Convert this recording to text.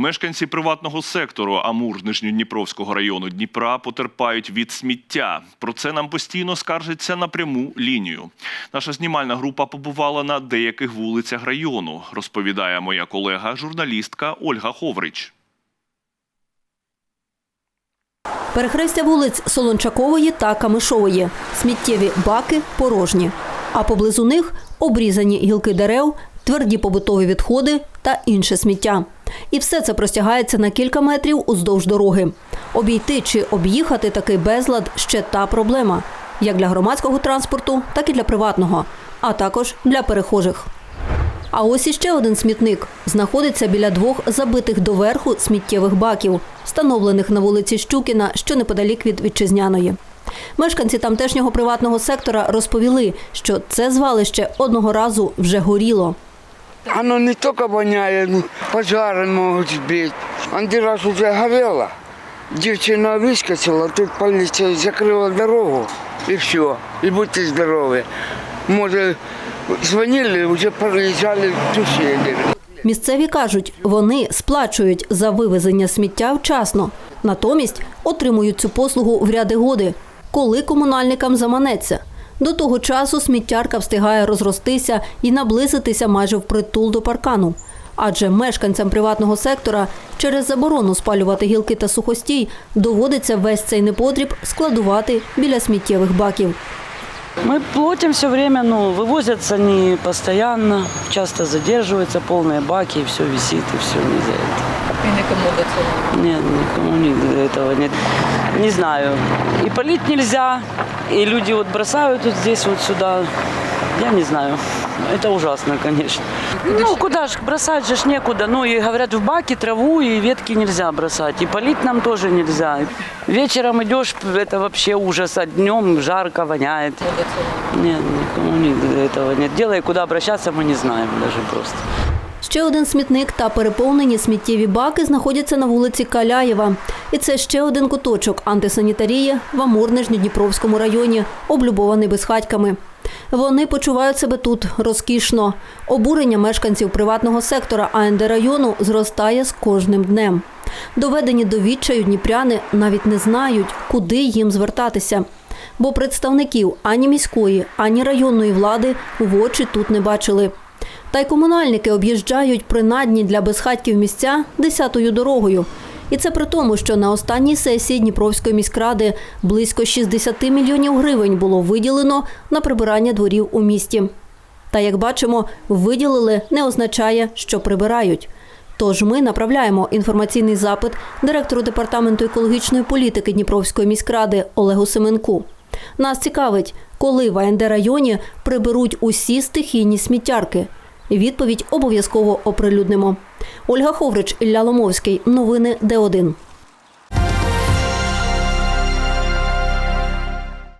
Мешканці приватного сектору Амур Нижньодніпровського району Дніпра потерпають від сміття. Про це нам постійно скаржиться на пряму лінію. Наша знімальна група побувала на деяких вулицях району, розповідає моя колега, журналістка Ольга Ховрич. Перехрестя вулиць Солончакової та Камишової. Сміттєві баки порожні. А поблизу них обрізані гілки дерев, тверді побутові відходи та інше сміття. І все це простягається на кілька метрів уздовж дороги. Обійти чи об'їхати такий безлад ще та проблема, як для громадського транспорту, так і для приватного, а також для перехожих. А ось іще один смітник знаходиться біля двох забитих доверху сміттєвих баків, встановлених на вулиці Щукіна, що неподалік від вітчизняної. Мешканці тамтешнього приватного сектора розповіли, що це звалище одного разу вже горіло. Оно не только воняет, ну, пожары могут сбить. Один раз уже горело. Девчина выскочила, тут полиция закрыла дорогу, и все. И будьте здоровы. Может, звонили, уже приезжали тушили. Місцеві кажуть, вони сплачують за вивезення сміття вчасно, натомість отримують цю послугу в ряди годи, коли комунальникам заманеться. До того часу сміттярка встигає розростися і наблизитися майже впритул до паркану. Адже мешканцям приватного сектора через заборону спалювати гілки та сухостій доводиться весь цей непотріб складувати біля сміттєвих баків. Мы платим все время, ну, вывозятся не постоянно, часто задерживаются, полные баки, и все висит, и все не До цього. Нет, никому не до этого нет. Не знаю. И полить нельзя, и люди вот бросают вот здесь вот сюда. Я не знаю. Это ужасно, конечно. Ну, куда ж бросать же ж некуда. Ну, и говорят, в баки траву и ветки нельзя бросать. И полить нам тоже нельзя. Вечером идешь, это вообще ужас. А днем жарко, воняет. Нет, никому не до этого нет дела. И куда обращаться мы не знаем даже просто. Ще один смітник та переповнені сміттєві баки знаходяться на вулиці Каляєва. І це ще один куточок антисанітарії в Амур-Нижньодніпровському районі, облюбований безхатьками. Вони почувають себе тут розкішно. Обурення мешканців приватного сектора АНД району зростає з кожним днем. Доведені до відчаю дніпряни навіть не знають, куди їм звертатися. Бо представників ані міської, ані районної влади в очі тут не бачили. Та й комунальники об'їжджають принадні для безхатьків місця десятою дорогою. І це при тому, що на останній сесії Дніпровської міськради близько 60 мільйонів гривень було виділено на прибирання дворів у місті. Та як бачимо, виділили не означає, що прибирають. Тож ми направляємо інформаційний запит директору департаменту екологічної політики Дніпровської міськради Олегу Семенку. Нас цікавить, коли в АНД районі приберуть усі стихійні сміттярки. Відповідь обов'язково оприлюднимо. Ольга Ховрич, Ілля Ломовський. Новини Д1.